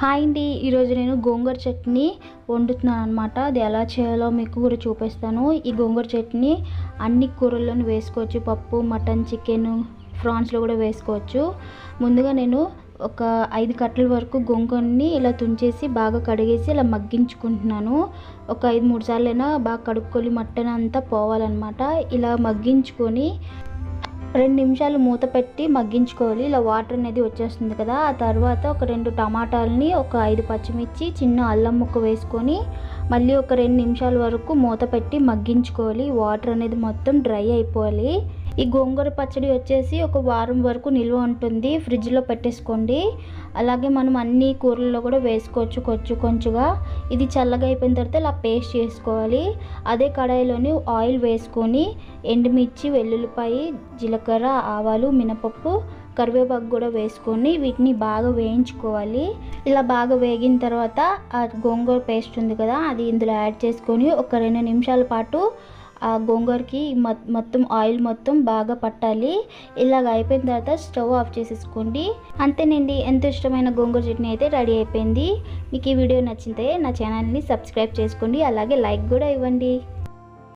Hi అండి. ఈరోజు నేను గోంగూర చట్నీ వండుతున్నాను అనమాట అది ఎలా చేయాలో మీకు కూడా చూపిస్తాను. ఈ గోంగూర చట్నీ అన్ని కూరల్లోనూ వేసుకోవచ్చు. పప్పు మటన్ చికెన్ ఫ్రాన్స్లో కూడా వేసుకోవచ్చు. ముందుగా నేను ఒక ఐదు కట్టల వరకు గోంగూరని ఇలా తుంచేసి బాగా కడిగేసి ఇలా మగ్గించుకుంటున్నాను. ఒక ఐదు మూడు సార్లు అయినా బాగా కడుక్కొని మట్టన్ అంతా పోవాలన్నమాట. ఇలా మగ్గించుకొని రెండు నిమిషాలు మూత పెట్టి మగ్గించుకోవాలి. ఇలా వాటర్ అనేది వచ్చేస్తుంది కదా. ఆ తర్వాత ఒక రెండు టమాటాలని ఒక ఐదు పచ్చిమిర్చి చిన్న అల్లం ముక్క వేసుకొని మళ్ళీ ఒక రెండు నిమిషాల వరకు మూత పెట్టి మగ్గించుకోవాలి. వాటర్ అనేది మొత్తం డ్రై అయిపోవాలి. ఈ గోంగూర పచ్చడి వచ్చేసి ఒక వారం వరకు నిల్వ ఉంటుంది. ఫ్రిడ్జ్లో పెట్టేసుకోండి. అలాగే మనం అన్ని కూరల్లో కూడా వేసుకోవచ్చు కొంచెం కొంచెంగా. ఇది చల్లగా అయిపోయిన తర్వాత ఇలా పేస్ట్ చేసుకోవాలి. అదే కడాయిలోని ఆయిల్ వేసుకొని ఎండుమిర్చి వెల్లుల్లిపాయ జీలకర్ర ఆవాలు మినపప్పు కరివేపాకు కూడా వేసుకొని వీటిని బాగా వేయించుకోవాలి. ఇలా బాగా వేగిన తర్వాత ఆ గోంగూర పేస్ట్ ఉంది కదా అది ఇందులో యాడ్ చేసుకొని ఒక రెండు నిమిషాల పాటు ఆ గోంగూరకి మొత్తం ఆయిల్ మొత్తం బాగా పట్టాలి. ఇలాగ అయిపోయిన తర్వాత స్టవ్ ఆఫ్ చేసేసుకోండి. అంతేనండి ఎంతో ఇష్టమైన గోంగూర చట్నీ అయితే రెడీ అయిపోయింది. మీకు ఈ వీడియో నచ్చితే నా ఛానల్ని సబ్స్క్రైబ్ చేసుకోండి. అలాగే లైక్ కూడా ఇవ్వండి.